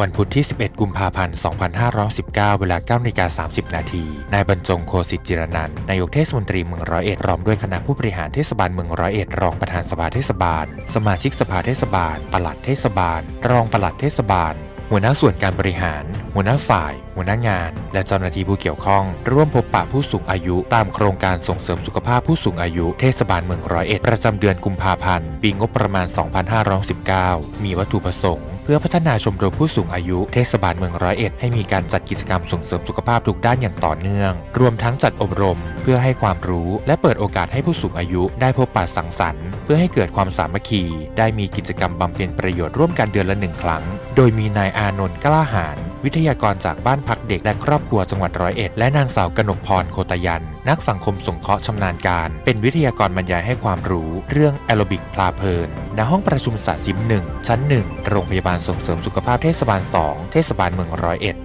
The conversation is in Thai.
วันพุธที่ 11 กุมภาพันธ์ 2519 เวลา9นาฬิกา30 นาที นายบรรจงโคสิจิรนันนายกเทศมนตรีเมืองร้อยเอ็ดร้อมด้วยคณะผู้บริหารเทศบาลเมืองร้อยเอ็ดรองประธานสภาเทศบาล สมาชิกสภาเทศบาล ปลัดเทศบาล รองปลัดเทศบาล หัวหน้าส่วนการบริหาร หัวหน้าฝ่าย หัวหน้างาน และเจ้าหน้าที่ผู้เกี่ยวข้อง ร่วมพบปะผู้สูงอายุตามโครงการส่งเสริมสุขภาพผู้สูงอายุ เทศบาลเมืองร้อยเอ็ดประจำเดือนกุมภาพันธ์ ปีงบประมาณ 2519 มีวัตถุประสงค์ พื่อพัฒนาชมรมผู้สูงอายุเทศบาลเมืองร้อยเอ็ดให้มีการจัดกิจกรรมส่งเสริมสุขภาพทุกด้านอย่างต่อเนื่อง รวมทั้งจัดอบรม เพื่อให้ความรู้ และเปิดโอกาสให้ผู้สูงอายุได้พบปะสังสรรค์ เพื่อให้เกิดความสามัคคี ได้มีกิจกรรมบำเพ็ญประโยชน์ร่วมกันเดือนละหนึ่งครั้ง โดยมีนายอานนท์กล้าหาญวิทยากรจากบ้านพัก ด็กและครอบครัวจังหวัดร้อยเอ็ดและนางสาวกนกพรโคตยัน นักสังคมสงเคราะห์ชำนาญการ เป็นวิทยากรบรรยายให้ความรู้เรื่องแอโรบิกพลาเพลินณห้องประชุมสาสิมหนึ่งชั้นหนึ่งโรงพยาบาลส่งเสริมสุขภาพเทศบาล 2 เทศบาลเมืองร้อยเอ็ด